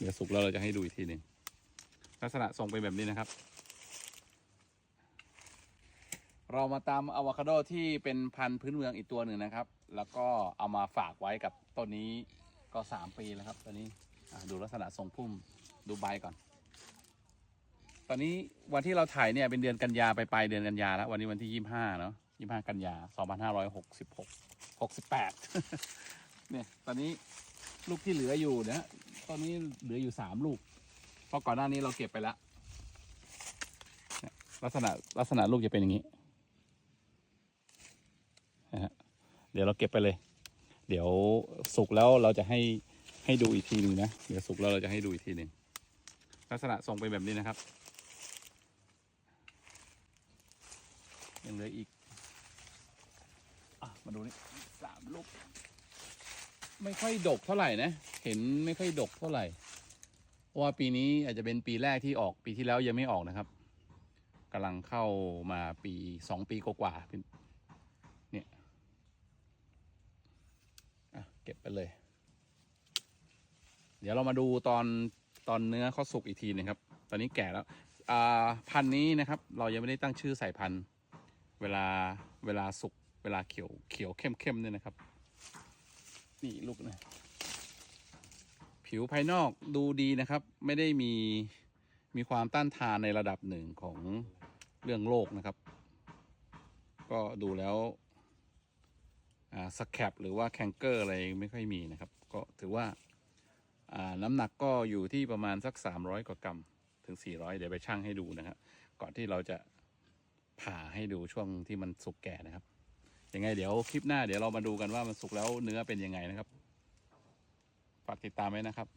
เดี๋ยวสุกแล้วเราจะให้ดูอีกทีหนึ่งลักษณะทรงเป็นแบบนี้นะครับ เรามาตามอะวคาโดที่เป็นพันธุ์พื้นเมืองอีกตัวหนึ่งนะครับ แล้วก็เอามาฝากไว้กับต้นนี้ก็สามปีแล้วครับตอนนี้ดูลักษณะทรงพุ่มดูใบก่อน ตอนนี้วันที่เราถ่ายเนี่ยเป็นเดือนกันยาไปปลายเดือนกันยาแล้ว วันนี้วันที่ยี่ห้าเนาะยี่ห้ากันยาสองพันห้าร้อยหกสิบหกหกสิบแปดเนี่ยตอนนี้ลูกที่เหลืออยู่เนี่ย ตอนนี้เหลืออยู่สามลูก เพราะก่อนหน้านี้เราเก็บไปแล้ว ลักษณะลักษณะลูกจะเป็นอย่างนี้นะฮะเดี๋ยวเราเก็บไปเลย เดี๋ยวสุกแล้วเราจะให้ให้ดูอีกทีหนึ่งนะ เดี๋ยวสุกแล้วเราจะให้ดูอีกทีหนึ่งลักษณะทรงเป็นแบบนี้นะครับ ยังเหลืออีก อะ มาดูนี่สามลูก ไม่ค่อยดกเท่าไหร่นะ เห็นไม่ค่อยดกเท่าไหร่ เพราะว่าปีนี้อาจจะเป็นปีแรกที่ออกปีที่แล้วยังไม่ออกนะครับกำลังเข้ามาปีสองปีกว่าเป็นเนี่ยอะเก็บไปเลย เดี๋ยวเรามาดูตอนตอนเนื้อเขาสุกอีกทีนึงครับ ตอนนี้แก่แล้วอ่าพันนี้นะครับ เรายังไม่ได้ตั้งชื่อสายพันธุ์ เวลาเวลาสุกเวลาเขียวเขียวเข้มเข้มๆเนี่ยนะครับ นี่ลูกนะผิวภายนอกดูดีนะครับ ไม่ได้มีมีความต้านทานในระดับหนึ่งของเรื่องโรคนะครับ ก็ดูแล้วสแคปหรือว่าแคนเกอร์อะไรไม่ค่อยมีนะครับ ก็ถือว่าอ่าน้ำหนักก็อยู่ที่ประมาณสัก 300 กว่ากรัมถึง 400 เดี๋ยวไปชั่งให้ดูนะครับ ก่อนที่เราจะผ่าให้ดูช่วงที่มันสุกแก่นะครับ ยังไงเดี๋ยวคลิปหน้าเดี๋ยวเรามาดูกันว่ามันสุกแล้วเนื้อเป็นยังไงนะครับ ฝากติดตามไว้นะครับ